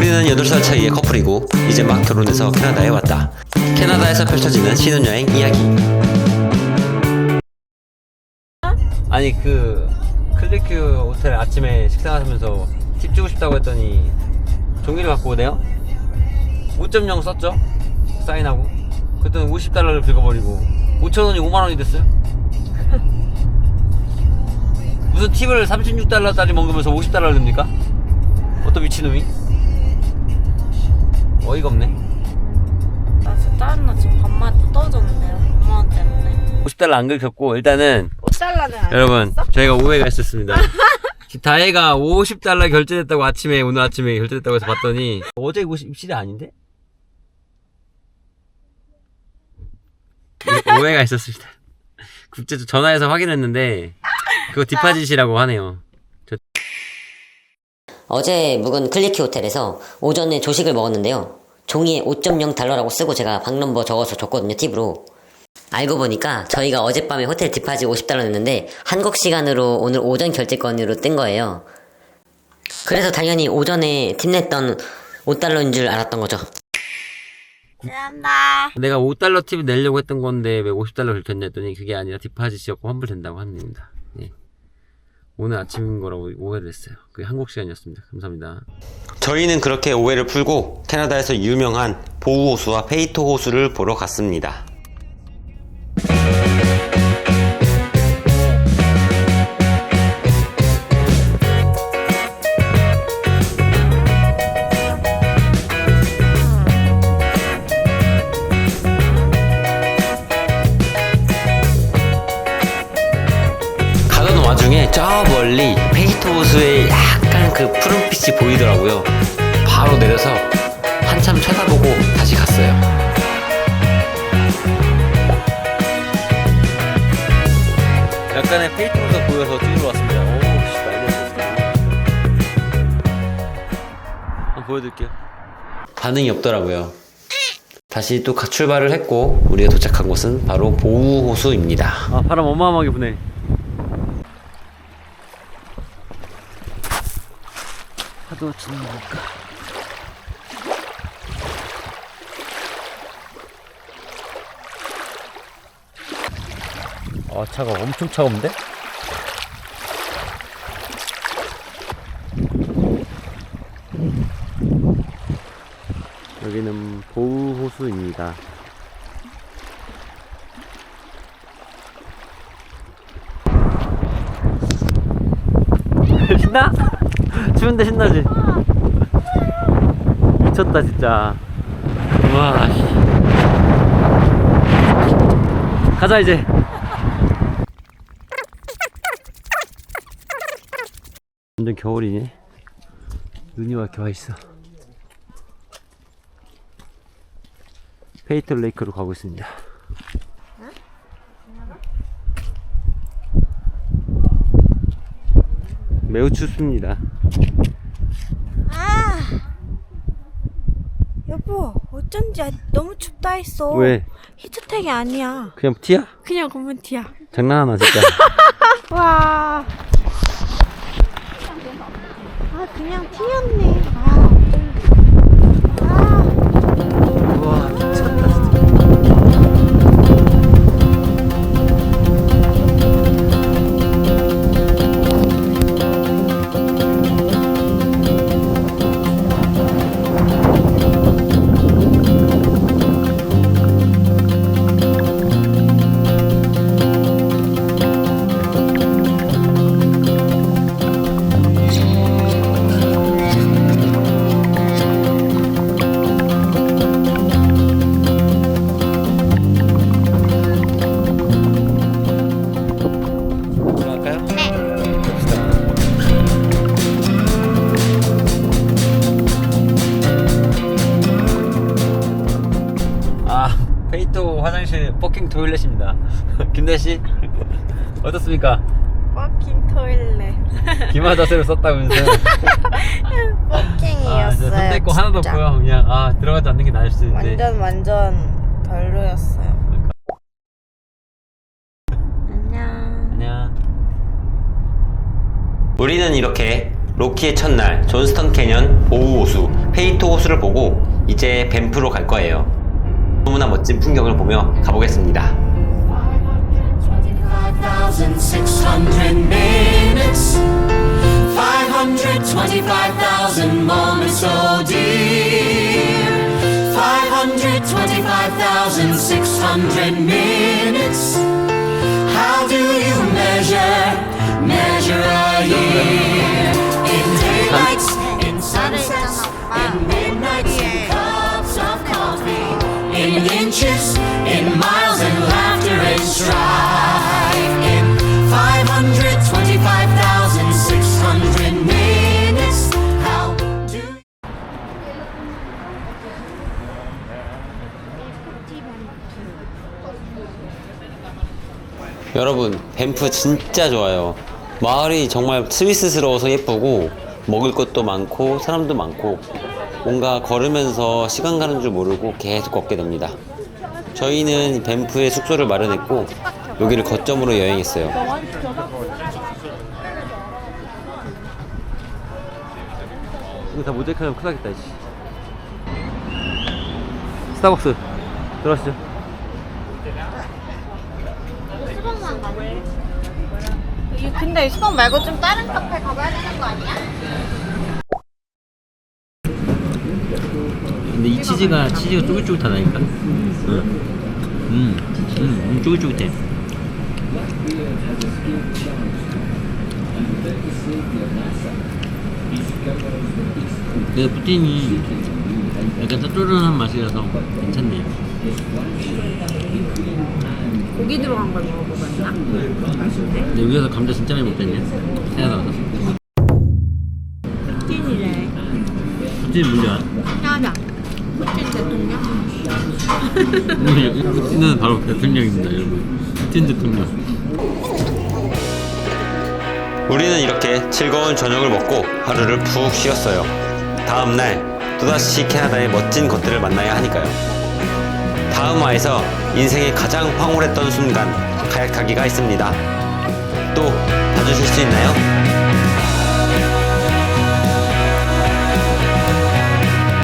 우리는 8살 차이의 커플이고 이제 막 결혼해서 캐나다에 왔다. 캐나다에서 펼쳐지는 신혼여행 이야기. 아니 그 클리큐 호텔 아침에 식사하면서 팁 주고 싶다고 했더니 종이를 갖고 오네요. 5.0 썼죠? 사인하고. 그랬더니 50달러를 긁어버리고 5천원이 5만원이 됐어요? 무슨 팁을 36달러짜리 먹으면서 50달러를 줍니까? 어떤 미친놈이? 어이가 없네. 나 진짜 짜증나 지금 또 떨어졌는데요 엄마 때문에 50달러 안 긁혔고 일단은 잘라는 안 여러분 저희가 오해가 있었습니다. 다혜가 50달러 결제됐다고 아침에 오늘 아침에 결제됐다고 해서 봤더니 어제 50일이 아닌데? 오해가 있었습니다. 국제적 전화해서 확인했는데 그거 디파짓이라고 하네요. 저- 어제 묵은 클리키 호텔에서 오전에 조식을 먹었는데요. 종이에 5.0 달러라고 쓰고 제가 방 넘버 적어서 줬거든요, 팁으로. 알고 보니까 저희가 어젯밤에 호텔 디파짓 50달러 냈는데 한국 시간으로 오늘 오전 결제건으로 뜬 거예요. 그래서 당연히 오전에 팁 냈던 5달러인 줄 알았던 거죠. 미안다 내가 5달러 팁을 내려고 했던 건데 왜 50달러 긁혔냐 했더니 그게 아니라 디파짓이었고 환불된다고 합니다. 예. 오늘 아침인 거라고 오해를 했어요. 그게 한국 시간이었습니다. 감사합니다. 저희는 그렇게 오해를 풀고 캐나다에서 유명한 보우 호수와 페이토 호수를 보러 갔습니다. 가던 와중에 저 멀리 페이토 호수에 약간 그 푸른빛이 보이더라고요. 바로 내려서 한참 쳐다보고 다시 갔어요. 약간의 페이토 호수가 보여서 찍으러 왔습니다. 오, 씨, 났어. 한번 보여드릴게요. 반응이 없더라고요. 다시 또 가- 출발을 했고 우리가 도착한 곳은 바로 보우 호수입니다. 아 바람 어마어마하게 부네. 치는 거니까. 아 차가 엄청 차가운데? 여기는 보우 호수입니다. 신나? 추운데 신나지? 미쳤다 진짜. 와 씨. 가자 이제. 완전 겨울이네 눈이 와 이렇게 와있어. 페이터 레이크로 가고 있습니다. 매우 춥습니다 여보 어쩐지 너무 춥다 했어 왜? 히트텍이 아니야 그냥 티야? 그냥 검은 티야 장난하나 진짜 와. 아, 그냥 티였네. 아, 아. 버킹 토일렛입니다. 김대 씨 어떻습니까? 버킹 토일렛. 기마 자세로 썼다면서요? 아, 버킹이었어요. 진짜 손 댈거 하나도. 없고요. 그냥 아 들어가지 않는 게 나을 수 있는데. 완전 완전 별로였어요. 안녕. 안녕. 우리는 이렇게 로키의 첫날 존스턴 캐년 보우 호수 페이토 호수를 보고 이제 밴프로 갈 거예요. 너무나 멋진 풍경을 보며 가보겠습니다. 5,600 minutes, 525,000 moments, oh dear. 525,600 minutes. In inches, in miles, and laughter and strife. In 525,600 minutes, how do 여러분 밴프 진짜 좋아요. 마을이 정말 스위스스러워서 예쁘고 먹을 것도 많고 사람도 많고 뭔가 걸으면서 시간 가는 줄 모르고 계속 걷게 됩니다. 저희는 밴프에 숙소를 마련했고 여기를 거점으로 여행했어요. 이거 다 모자이크하면 큰일 나겠다 씨. 스타벅스 들어가시죠. 이- 근데 수박 말고 좀 다른 카페 가봐야 되는 거 아니야? 근데 이 치즈가 치즈가 쫄깃쫄깃하다니까. 응. 음, 음, 음, 쫄깃쫄깃해. 근데 푸틴이 약간 짭조름한 맛이라서 괜찮네요. 고기 들어간 걸 먹어보겠나? 근데 여기서 감자 진짜 많이. 새야 나와서. 찐이래. 푸틴 문제야. 야자. 찐 대통령? 푸틴은 바로 대통령입니다, 여러분. 푸틴 대통령. 우리는 이렇게 즐거운 저녁을 먹고 하루를 푹 쉬었어요. 다음 날 또다시 캐나다의 멋진 것들을 만나야 하니까요. 다음 화에서 인생의 가장 황홀했던 순간 카약 타기가 있습니다. 또 봐주실 수 있나요?